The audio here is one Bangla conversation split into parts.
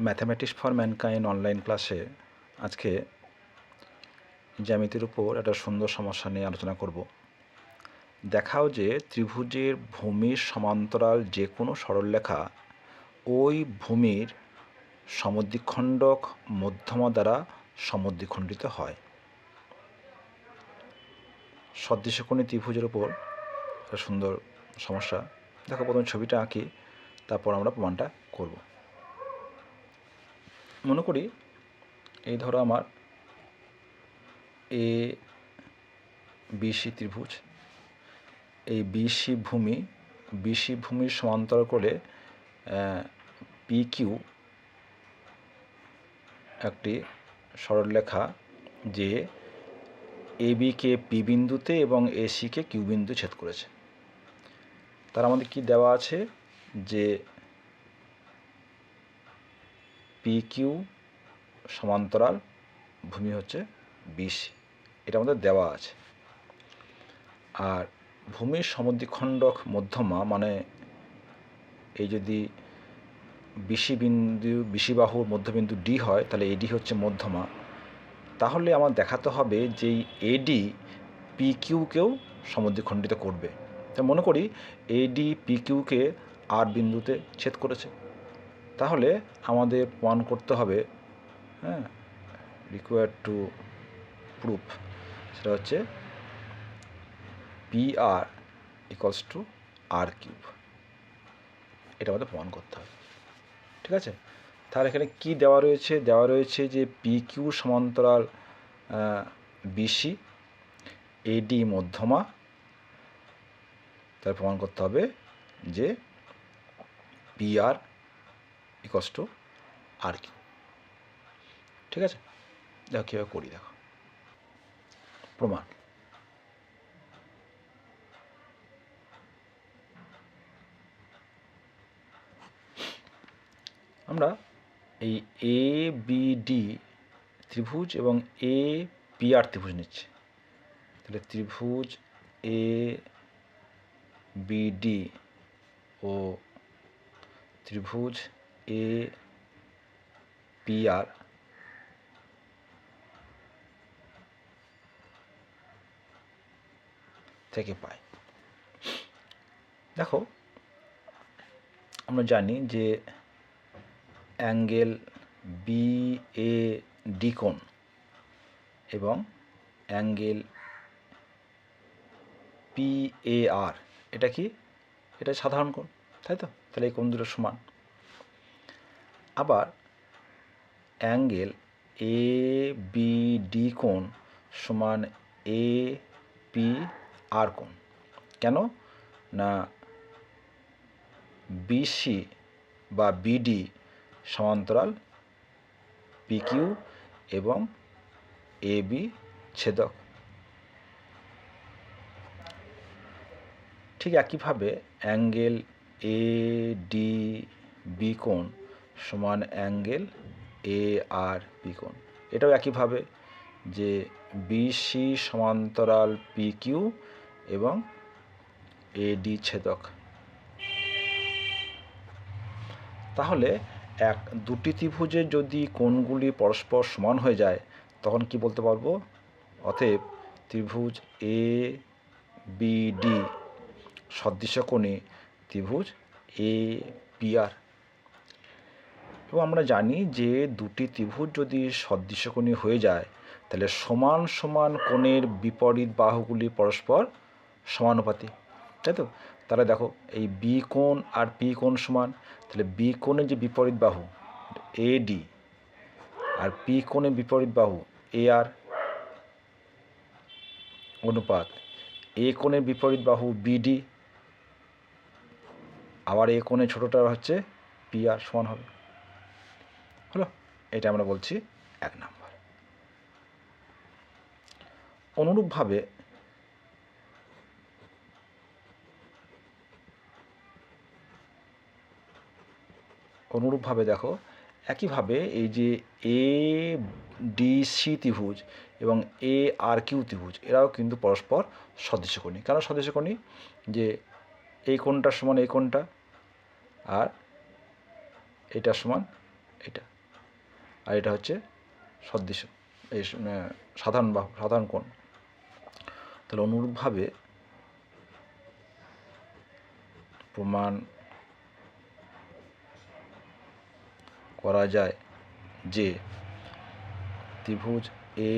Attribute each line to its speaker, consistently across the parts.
Speaker 1: ম্যাথামেটিক্স ফর ম্যানকাইন অনলাইন ক্লাসে আজকে জ্যামিতির উপর একটা সুন্দর সমস্যা নিয়ে আলোচনা করব। দেখাও যে ত্রিভুজের ভূমির সমান্তরাল যে কোনো সরলরেখা ওই ভূমির সমদ্বিখণ্ডক মধ্যমা দ্বারা সমদ্বিখণ্ডিত হয়। সদৃশকোণী ত্রিভুজের উপর একটা সুন্দর সমস্যা। দেখো, প্রথম ছবিটা আঁকি, তারপর আমরা প্রমাণটা করব। মনে করি এই ধরো আমার এ বিসি ত্রিভুজ। এই বিসি ভূমি বিসি ভূমির সমান্তর করে পি, কিউ একটি সরলরেখা যে এ বিকে পি বিন্দুতে এবং এসিকে কিউ বিন্দু ছেদ করেছে। তার আমাদের কি দেওয়া আছে? যে পি কিউ সমান্তরাল ভূমি হচ্ছে বিসি এটা আমাদের দেওয়া আছে। আর ভূমির সমদ্বিখণ্ডক মধ্যমা মানে এই যদি বিসি বিন্দু, বিসি বাহুর মধ্যবিন্দু ডি হয়, তাহলে এডি হচ্ছে মধ্যমা। তাহলে আমার দেখাতে হবে যে এডি পি কিউকেও সমদ্বিখণ্ডিত করবে। তাই মনে করি এডি পি কিউকে আর বিন্দুতে ছেদ করেছে। তাহলে আমাদের প্রমাণ করতে হবে হ্যাঁ? রিকোয়ার টু প্রুফ সেটা হচ্ছে P R equals to R cube এটা আমাদের প্রমাণ করতে হবে, ঠিক আছে? তাহলে এখানে কি দেওয়া রয়েছে? দেওয়া রয়েছে যে পি কিউ সমান্তরাল বিসি এডি মধ্যমা, তার প্রমাণ করতে হবে যে P R equals to R Q ঠিক আছে? দেখো, কীভাবে করি, দেখো। প্রমাণ। আমরা এই এ বি ডি ত্রিভুজ এবং এ পি আর ত্রিভুজ নিচ্ছি। তাহলে ত্রিভুজ এ বি ডি ও ত্রিভুজ এ, পি, আর। থেকে পাই। দেখো, আমরা জানি যে অ্যাঙ্গেল বি এ ডি কোণ এবং অ্যাঙ্গেল পি এ আর এটা কি? এটা সাধারণ কোণ, তাই তো? তাহলে এই কোণ দুটো সমান। আবার অ্যাঙ্গেল এ বি ডি কোণ সমান এ পি আর কোণ। কেন? না বিসি বা বিডি সমান্তরাল পিকিউ এবং এ বি ছেদক। ঠিক একইভাবে অ্যাঙ্গেল এ ডি বি কোণ সমান অ্যাঙ্গেল এ আর বি কোণ। এটাও একইভাবে যে বিসি সমান্তরাল পি কিউ এবং এডি ছেদক। তাহলে এক, দুটি ত্রিভুজের যদি কোণগুলি পরস্পর সমান হয়ে যায়, তখন কি বলতে পারব? অতএব ত্রিভুজ এ, বি, ডি সদৃশ কোণে ত্রিভুজ এ, পি আর। এবং আমরা জানি যে দুটি ত্রিভুজ যদি সদৃশকোণী হয়ে যায়, তাহলে সমান সমান কোণের বিপরীত বাহুগুলি পরস্পর সমানুপাতি, তাই তো? তাহলে দেখো, এই বি কোণ আর পি কোণ সমান, তাহলে বি কোণের যে বিপরীত বাহু এ ডি আর পি কোণের বিপরীত বাহু এ আর অনুপাত এ কোণের বিপরীত বাহু বিডি আবার এ কোণে ছোটোটা হচ্ছে পি আর সমান হবে। হলো। এটা আমরা বলছি এক নাম্বার। অনুরূপভাবে অনুরূপভাবে দেখো, একইভাবে এই যে এ ডি সি ত্রিভুজ এবং এ আর কিউ ত্রিভুজ, এরাও কিন্তু পরস্পর সদৃশকোণী কেন সদৃশকোণী যে এই কোণটার সমান এই কোণটা, আর এটা সমান এটা। আর এটা হচ্ছে সদৃশ, এই মানে সাধারণ বাহু সাধারণ কোণ। তাহলে অনুরূপভাবে প্রমাণ করা যায় যে ত্রিভুজ এ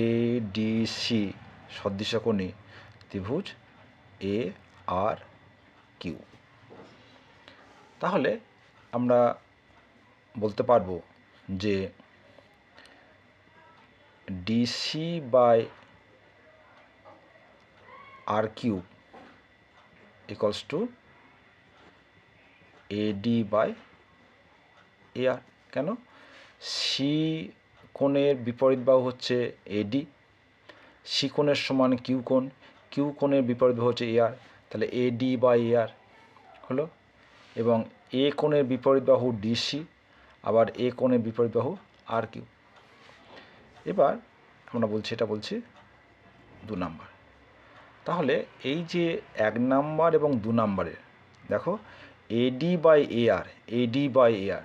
Speaker 1: ডি সি সদৃশকোণী ত্রিভুজ এ আর কিউ তাহলে আমরা বলতে পারব যে DC by R cube equals to AD by A R কেন? সি কোণের বিপরীত বাহু হচ্ছে এডি সি কোণের সমান কিউ কোণ কিউ কোণের বিপরীত বাহু হচ্ছে এ আর তাহলে এডি বাই এ আর হলো। এবং এ কোণের বিপরীত বাহু ডিসি আবার এ কোণের বিপরীত বাহু আর কিউ এবার আমরা বলছি, এটা বলছি দু নাম্বার। তাহলে এই যে এক নাম্বার এবং দু নাম্বারের দেখো এডি by A R eddy by A আর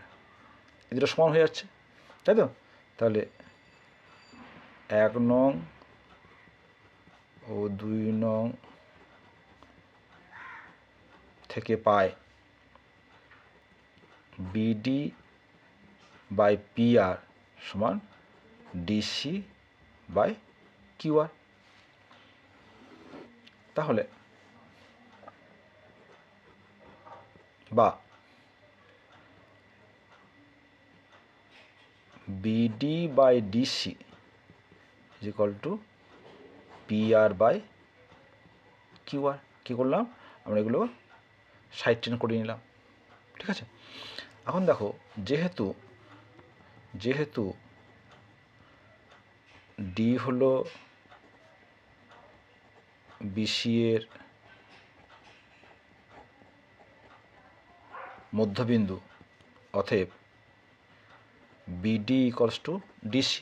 Speaker 1: এই দুটো সমান হয়ে যাচ্ছে, তাই তো? তাহলে এক নং ও দুই নং থেকে পায় বিডি বাই পি আর সমান ডিসি বাই কিউ আর তাহলে, বা BD by DC is equal to R by Q R কী করলাম? আমরা এগুলো সাইড টেন করে নিলাম। ঠিক আছে? এখন দেখো, যেহেতু যেহেতু ডি হলো বিসি এর মধ্যবিন্দু, অতএব বিডি ইকলস টু ডিসি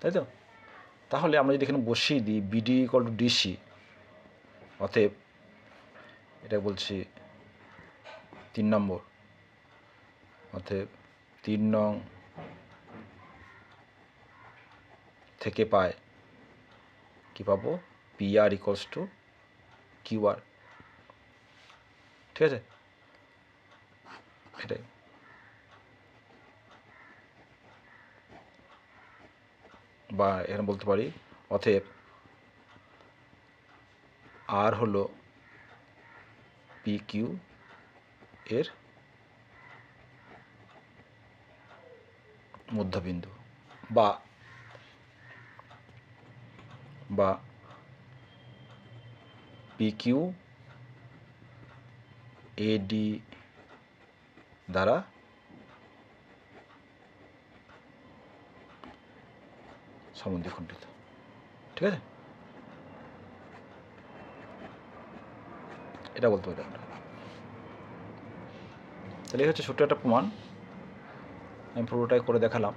Speaker 1: তাই তো? তাহলে আমরা যদি এখানে বসিয়ে দিই বিডি ইকল টু ডিসি অতএব এটা বলছি তিন নম্বর, অতএব তিন নং থেকে পায়। কি পাবো? P R equals to Q R ঠিক আছে? এটাই। বা এখানে বলতে পারি, অতএব আর হলো পি কিউ এর মধ্যবিন্দু বা বা পি কিউ এডি দ্বারা সমদ্বিখণ্ডিত ঠিক আছে? এটা বলতে পারি আমরা। তাহলে হচ্ছে ছোট্ট একটা প্রমাণ। আমি পুরোটাই করে দেখালাম।